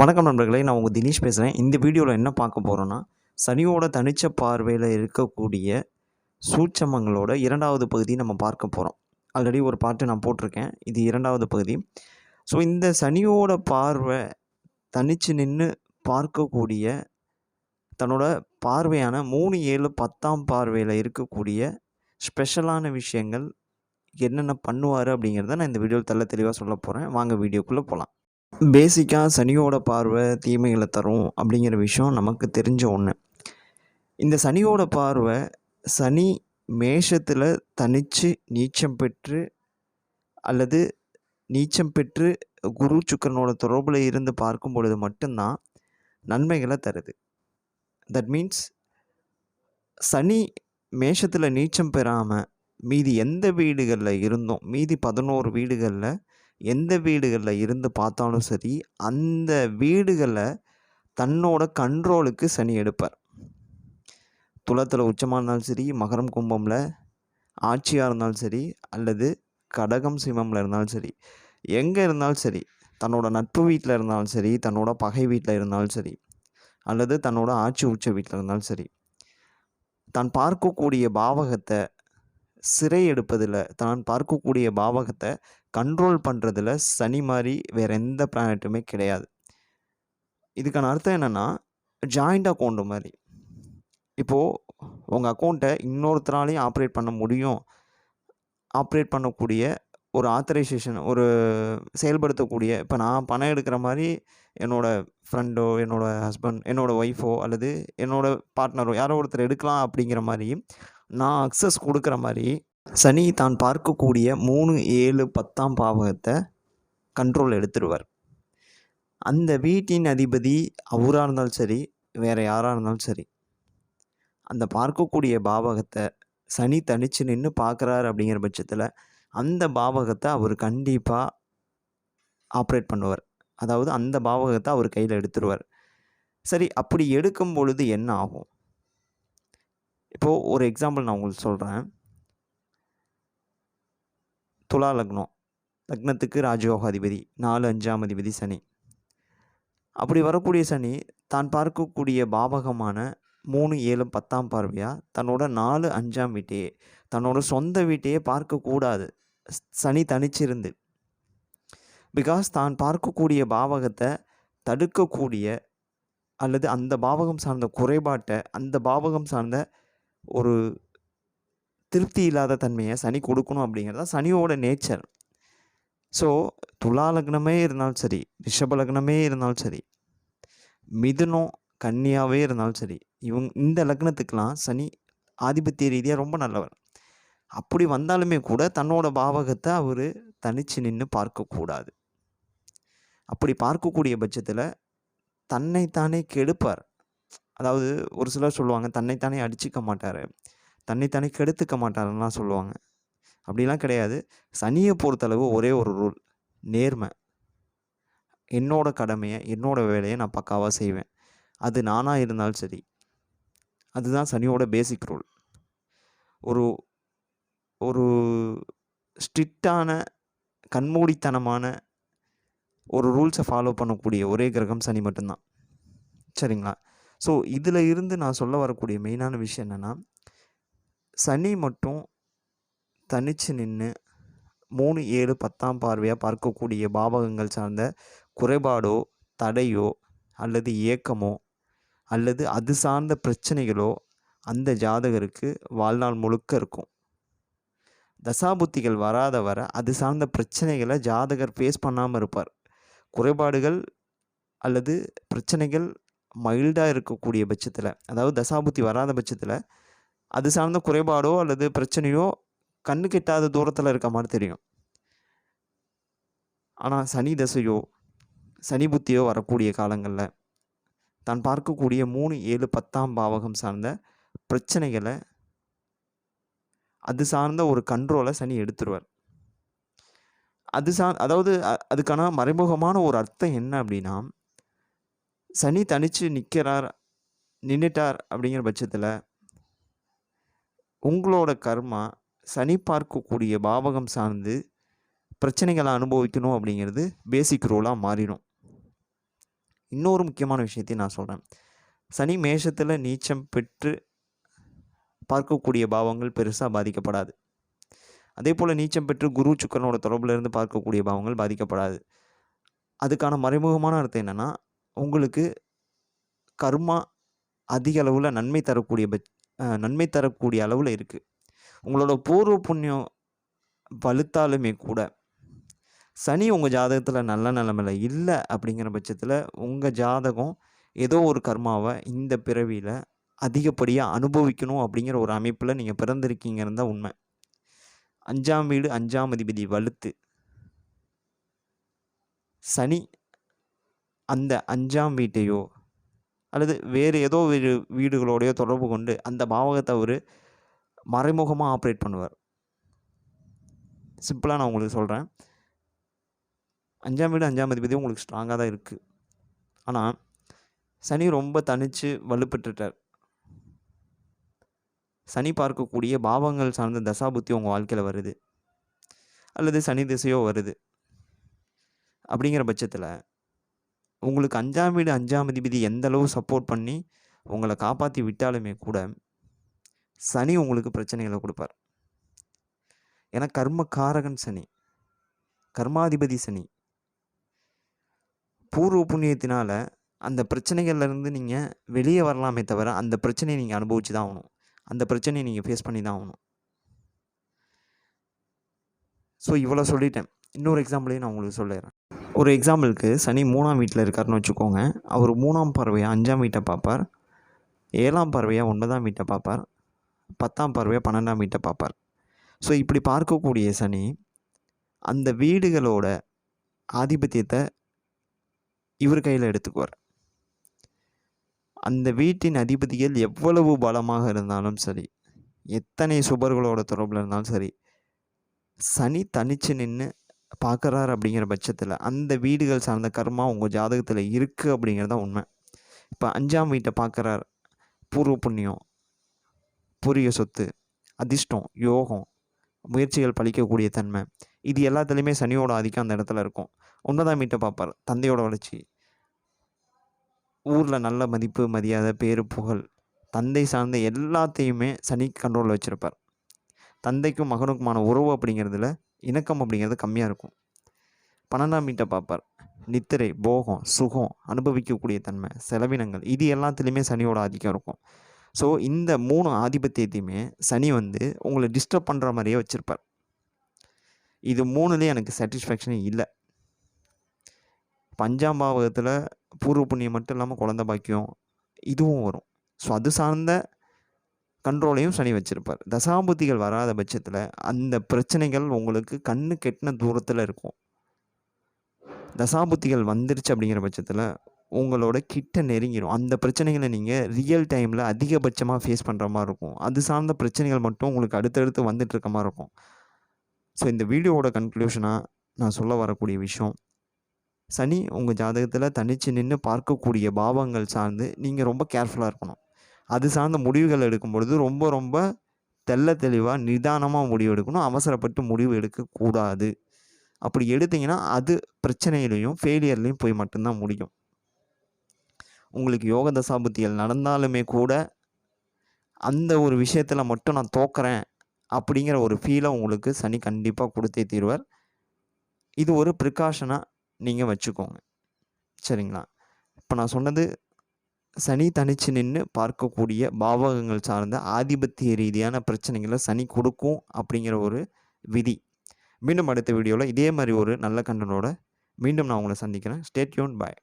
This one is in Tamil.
வணக்கம் நண்பர்களே நான் உங்கள் தினேஷ் பேசுகிறேன் இந்த வீடியோவில் என்ன பார்க்க போகிறோன்னா சனியோட தனிச்ச பார்வையில் இருக்கக்கூடிய சூட்சமங்களோட இரண்டாவது பகுதி நம்ம பார்க்க போகிறோம் ஆல்ரெடி ஒரு பாட்டு நான் போட்டிருக்கேன். இது இரண்டாவது பகுதி. ஸோ இந்த சனியோட பார்வை தனித்து நின்று பார்க்கக்கூடிய தன்னோட பார்வையான மூணு ஏழு பத்தாம் பார்வையில் இருக்கக்கூடிய ஸ்பெஷலான விஷயங்கள் என்னென்ன பண்ணுவார் அப்படிங்கிறத நான் இந்த வீடியோவில் தெல்ல தெளிவாக சொல்ல போகிறேன் வாங்க வீடியோக்குள்ளே போகலாம் பேசிக்காக சனியோட பார்வை தீமைகளை தரும் அப்படிங்கிற விஷயம் நமக்கு தெரிஞ்ச ஒன்று இந்த சனியோட பார்வை சனி மேஷத்தில் தனித்து நீச்சம் பெற்று அல்லது நீச்சம் பெற்று குரு சுக்கரனோட தொடர்பில் இருந்து பார்க்கும் பொழுது மட்டும்தான் நன்மைகளை தருது. தட் மீன்ஸ் சனி மேஷத்தில் நீச்சம் பெறாமல் மீதி எந்த வீடுகளில் இருந்தோம் மீதி பதினோரு வீடுகளில் எந்த வீடுகளில் இருந்து பார்த்தாலும் சரி அந்த வீடுகளை தன்னோட கண்ட்ரோலுக்கு சனி எடுப்பார். துலத்தில் உச்சமாக இருந்தாலும் சரி மகரம் கும்பமில் ஆட்சியாக இருந்தாலும் சரி அல்லது கடகம் சிம்மமில் இருந்தாலும் சரி எங்கே இருந்தாலும் சரி தன்னோட நட்பு வீட்டில் இருந்தாலும் சரி தன்னோட பகை வீட்டில் இருந்தாலும் சரி அல்லது தன்னோட ஆட்சி உச்ச வீட்டில் இருந்தாலும் சரி தான் பார்க்கக்கூடிய பாவகத்தை சிறை எடுப்பதில் தான் பார்க்கக்கூடிய பாவகத்தை கண்ட்ரோல் பண்ணுறதுல சனி மாதிரி வேறு எந்த பிளானட்டுமே கிடையாது. இதுக்கான அர்த்தம் என்னென்னா ஜாயிண்ட் அக்கௌண்ட்டு மாதிரி இப்போது உங்கள் அக்கௌண்ட்டை இன்னொருத்தராலையும் ஆப்ரேட் பண்ண முடியும். ஆப்ரேட் பண்ணக்கூடிய ஒரு ஆத்தரைசேஷன் ஒரு செயல்படுத்தக்கூடிய இப்போ நான் பணம் எடுக்கிற மாதிரி என்னோடய ஃப்ரெண்டோ என்னோடய ஹஸ்பண்ட் என்னோடய ஒய்ஃபோ அல்லது என்னோடய பார்ட்னரோ யாரோ ஒருத்தர் எடுக்கலாம் அப்படிங்கிற மாதிரி நான் அக்சஸ் கொடுக்குற மாதிரி சனி தான் பார்க்கக்கூடிய மூணு ஏழு பத்தாம் பாவகத்தை கண்ட்ரோல் எடுத்துருவார். அந்த வீட்டின் அதிபதி அவராக இருந்தாலும் சரி வேறு யாராக இருந்தாலும் சரி அந்த பார்க்கக்கூடிய பாவகத்தை சனி தனித்து நின்று பார்க்குறாரு அப்படிங்கிற பட்சத்தில் அந்த பாவகத்தை அவர் கண்டிப்பாக ஆப்ரேட் பண்ணுவார். அதாவது அந்த பாவகத்தை அவர் கையில் எடுத்துருவார். சரி அப்படி எடுக்கும் பொழுது என்ன ஆகும்? இப்போது ஒரு எக்ஸாம்பிள் நான் உங்களுக்கு சொல்கிறேன் துலா லக்னம். லக்னத்துக்கு ராஜயோகாதிபதி. நாலு அஞ்சாம் அதிபதி சனி. அப்படி வரக்கூடிய சனி தான் பார்க்கக்கூடிய பாவகமான மூணு ஏழு பத்தாம் பார்வையாக தன்னோட நாலு அஞ்சாம் வீட்டையே தன்னோட சொந்த வீட்டையே பார்க்கக்கூடாது. சனி தனிச்சிருந்து. பிகாஸ் தான் பார்க்கக்கூடிய பாவகத்தை தடுக்கக்கூடிய அல்லது அந்த பாவகம் சார்ந்த குறைபாட்டை அந்த பாவகம் சார்ந்த ஒரு திருப்தி இல்லாத தன்மையை சனி கொடுக்கணும் அப்படிங்கிறது தான் சனியோட நேச்சர் ஸோ துலா லக்னமே இருந்தாலும் சரி ரிஷப லக்னமே இருந்தாலும் சரி மிதுனம் கன்னியாகவே இருந்தாலும் சரி இவங்க இந்த லக்னத்துக்கெலாம் சனி ஆதிபத்திய ரீதியாக ரொம்ப நல்லவர். அப்படி வந்தாலுமே கூட தன்னோட பாவகத்தை அவர் தனித்து நின்று பார்க்கக்கூடாது. அப்படி பார்க்கக்கூடிய பட்சத்தில் தன்னைத்தானே கெடுப்பார். அதாவது ஒரு சிலர் சொல்லுவாங்க தன்னைத்தானே அடிச்சுக்க மாட்டார். தன்னைத்தானே கெடுத்துக்க மாட்டாருன்னா சொல்லுவாங்க. அப்படிலாம் கிடையாது. சனியை பொறுத்தளவு ஒரே ஒரு ரூல் நேர்மை. என்னோடய கடமையை என்னோடய வேலையை நான் பக்காவாக செய்வேன். அது நானாக இருந்தாலும் சரி. அதுதான் சனியோட பேசிக் ரூல் ஒரு ஒரு ஸ்ட்ரிக்டான கண்மூடித்தனமான ஒரு ரூல்ஸை ஃபாலோ பண்ணக்கூடிய ஒரே கிரகம் சனி மட்டும்தான். சரிங்களா? ஸோ இதில் இருந்து நான் சொல்ல வரக்கூடிய மெயினான விஷயம் என்னென்னா சனி மட்டும் தனித்து நின்று மூணு ஏழு பத்தாம் பார்வையாக பார்க்கக்கூடிய பாவகங்கள் சார்ந்த குறைபாடோ தடையோ அல்லது ஏக்கமோ அல்லது அது சார்ந்த பிரச்சனைகளோ அந்த ஜாதகருக்கு வாழ்நாள் முழுக்க இருக்கும். தசாபுத்திகள் வராத வர அது சார்ந்த பிரச்சனைகளை ஜாதகர் ஃபேஸ் பண்ணாமல் இருப்பார். குறைபாடுகள் அல்லது பிரச்சனைகள் மைல்டாக இருக்கக்கூடிய பட்சத்தில் அதாவது தசாபுத்தி வராத பட்சத்தில் அது சார்ந்த குறைபாடோ அல்லது பிரச்சனையோ கண்ணு கெட்டாத தூரத்தில் இருக்க மாதிரி தெரியும். ஆனால் சனி தசையோ சனி புத்தியோ வரக்கூடிய காலங்களில் தான் பார்க்கக்கூடிய மூணு ஏழு பத்தாம் பாவகம் சார்ந்த பிரச்சனைகளை அது சார்ந்த ஒரு கண்ட்ரோலை சனி எடுத்துருவார். அது சார் அதாவது அதுக்கான மறைமுகமான ஒரு அர்த்தம் என்ன அப்படின்னா சனி தனித்து நிற்கிறார் நின்றுட்டார் அப்படிங்கிற பட்சத்தில் உங்களோட கர்மா சனி பார்க்கக்கூடிய பாவகம் சார்ந்து பிரச்சனைகளை அனுபவிக்கணும் அப்படிங்கிறது பேசிக் ரூலாக மாறிடும். இன்னொரு முக்கியமான விஷயத்தையும் நான் சொல்கிறேன் சனி மேஷத்தில் நீச்சம் பெற்று பார்க்கக்கூடிய பாவங்கள் பெருசாக பாதிக்கப்படாது. அதே போல் நீச்சம் பெற்று குரு சுக்கரனோட தொடர்புலேருந்து பார்க்கக்கூடிய பாவங்கள் பாதிக்கப்படாது. அதுக்கான மறைமுகமான அர்த்தம் என்னென்னா உங்களுக்கு கர்மா அதிக அளவில் நன்மை தரக்கூடிய பட்ச நன்மை தரக்கூடிய அளவில் இருக்குது உங்களோட பூர்வ புண்ணியம் வலுத்தாலுமே கூட சனி உங்கள் ஜாதகத்தில் நல்ல நிலமையில இல்லை அப்படிங்கிற பட்சத்தில் உங்கள் ஜாதகம் ஏதோ ஒரு கர்மாவை இந்த பிறவியில் அதிகப்படியாக அனுபவிக்கணும் அப்படிங்கிற ஒரு அமைப்பில் நீங்கள் பிறந்திருக்கீங்கன்னு தான் உண்மை. அஞ்சாம் வீடு அஞ்சாம் அதிபதி வலுத்து. சனி அந்த அஞ்சாம் வீட்டையோ அல்லது வேறு ஏதோ ஒரு வீடுகளோடையோ தொடர்பு கொண்டு அந்த பாவகத்தை அவர் மறைமுகமாக ஆப்ரேட் பண்ணுவார். சிம்பிளாக நான் உங்களுக்கு சொல்கிறேன் அஞ்சாம் வீடு அஞ்சாம் அதிபதி உங்களுக்கு ஸ்ட்ராங்காக தான் இருக்குது ஆனால் சனி ரொம்ப தனித்து வலுப்பெற்றுட்டார். சனி பார்க்கக்கூடிய பாவங்கள் சார்ந்த தசாபுத்தி உங்கள் வாழ்க்கையில் வருது. அல்லது சனி திசையோ வருது. அப்படிங்கிற பட்சத்தில் உங்களுக்கு அஞ்சாம் வீடு அஞ்சாம் அதிபதி எந்த அளவு சப்போர்ட் பண்ணி உங்களை காப்பாற்றி விட்டாலுமே கூட சனி உங்களுக்கு பிரச்சனைகளை கொடுப்பார். ஏன்னா கர்ம காரகன் சனி கர்மாதிபதி சனி. பூர்வ புண்ணியத்தினால் அந்த பிரச்சனைகள்லேருந்து நீங்கள் வெளியே வரலாமே தவிர அந்த பிரச்சனையை நீங்கள் அனுபவிச்சு தான் ஆகணும். அந்த பிரச்சனையை நீங்கள் ஃபேஸ் பண்ணி தான் ஆகணும். ஸோ இவ்வளோ சொல்லிட்டேன். இன்னொரு எக்ஸாம்பிளையும் நான் உங்களுக்கு சொல்லிடுறேன் ஒரு எக்ஸாம்பிளுக்கு சனி மூணாம் வீட்டில் இருக்காருன்னு வச்சுக்கோங்க. அவர் மூணாம் பார்வையாக அஞ்சாம் வீட்டை பார்ப்பார். ஏழாம் பார்வையாக ஒன்பதாம் வீட்டை பார்ப்பார். பத்தாம் பார்வையாக பன்னெண்டாம் வீட்டை பார்ப்பார். ஸோ இப்படி பார்க்கக்கூடிய சனி அந்த வீடுகளோட ஆதிபத்தியத்தை இவர் கையில் எடுத்துக்குவார். அந்த வீட்டின் அதிபதிகள் எவ்வளவு பலமாக இருந்தாலும் சரி எத்தனை சுபர்களோட தொடர்பில் இருந்தாலும் சரி சனி தனிச்சு நின்று பார்க்குறாரு அப்படிங்கிற பட்சத்தில் அந்த வீடுகள் சார்ந்த கர்மா உங்கள் ஜாதகத்தில் இருக்குது அப்படிங்கிறது தான் உண்மை. இப்போ அஞ்சாம் வீட்டை பார்க்குறார். பூர்வ புண்ணியம் பூரிய சொத்து அதிர்ஷ்டம் யோகம் முயற்சிகள் பழிக்கக்கூடிய தன்மை. இது எல்லாத்துலேயுமே சனியோட ஆதிக்கம் அந்த இடத்துல இருக்கும். ஒன்பதாம் வீட்டை பார்ப்பார். தந்தையோட வளர்ச்சி. ஊரில் நல்ல மதிப்பு மரியாதை பேரு புகழ். தந்தை சார்ந்த எல்லாத்தையுமே சனி கண்ட்ரோலில் வச்சுருப்பார். தந்தைக்கும் மகனுக்குமான உறவு அப்படிங்கிறதுல இணக்கம் அப்படிங்கிறது கம்மியாக இருக்கும். பன்னெண்டாம் வீட்டை பார்ப்பார். நித்திரை போகம் சுகம் அனுபவிக்கக்கூடிய தன்மை செலவினங்கள் இது எல்லாத்துலேயுமே சனியோட ஆதிக்கம் இருக்கும். ஸோ இந்த மூணு ஆதிபத்தியத்தையுமே சனி வந்து உங்களை டிஸ்டர்ப் பண்ணுற மாதிரியே வச்சுருப்பார். இது மூணுலேயும் எனக்கு சாட்டிஸ்ஃபேக்ஷனே இல்லை. பஞ்சாம் பாவகத்தில் பூர்வ புண்ணியம் மட்டும் இல்லாமல் குழந்த பாக்கியம் இதுவும் வரும். ஸோ அது சார்ந்த கண்ட்ரோலையும் சனி வச்சுருப்பார். தசாபுத்திகள் வராத பட்சத்தில் அந்த பிரச்சனைகள் உங்களுக்கு கண்ணு கெட்டின தூரத்தில் இருக்கும். தசாபுத்திகள் வந்துருச்சு அப்படிங்கிற பட்சத்தில் உங்களோட கிட்ட நெருங்கிடும் அந்த பிரச்சனைகளை நீங்கள் ரியல் டைமில் அதிகபட்சமாக ஃபேஸ் பண்ணுற மாதிரி இருக்கும். அது சார்ந்த பிரச்சனைகள் மட்டும் உங்களுக்கு அடுத்தடுத்து வந்துட்டு இருக்க மாதிரி இருக்கும். ஸோ இந்த வீடியோவோட கன்க்ளூஷனாக நான் சொல்ல வரக்கூடிய விஷயம் சனி உங்கள் ஜாதகத்தில் தனித்து நின்று பார்க்கக்கூடிய பாவங்கள் சார்ந்து நீங்கள் ரொம்ப கேர்ஃபுல்லாக இருக்கணும். அது சார்ந்த முடிவுகள் எடுக்கும் பொழுது ரொம்ப ரொம்ப தெள்ள தெளிவாக நிதானமாக முடிவு எடுக்கணும் அவசரப்பட்டு முடிவு எடுக்கக்கூடாது. அப்படி எடுத்தீங்கன்னா அது பிரச்சனையிலையும் ஃபெயிலியர்லேயும் போய் மட்டும்தான் முடியும். உங்களுக்கு யோக தசாபுத்திகள் நடந்தாலுமே கூட அந்த ஒரு விஷயத்தில் மட்டும் நான் தோக்குறேன் அப்படிங்கிற ஒரு ஃபீலை உங்களுக்கு சனி கண்டிப்பாக கொடுத்தே தீர்வார். இது ஒரு ப்ரிகாஷனாக நீங்கள் வச்சுக்கோங்க. சரிங்களா? இப்போ நான் சொன்னது சனி தனிச்சு நின்று பார்க்கக்கூடிய பாவகங்கள் சார்ந்த ஆதிபத்திய ரீதியான பிரச்சனைகளை சனி கொடுக்கும் அப்படிங்கிற ஒரு விதி. மீண்டும் அடுத்த வீடியோவில் இதே மாதிரி ஒரு நல்ல கண்டனோட மீண்டும் நான் உங்களை சந்திக்கிறேன். ஸ்டேட்யூன் பாய்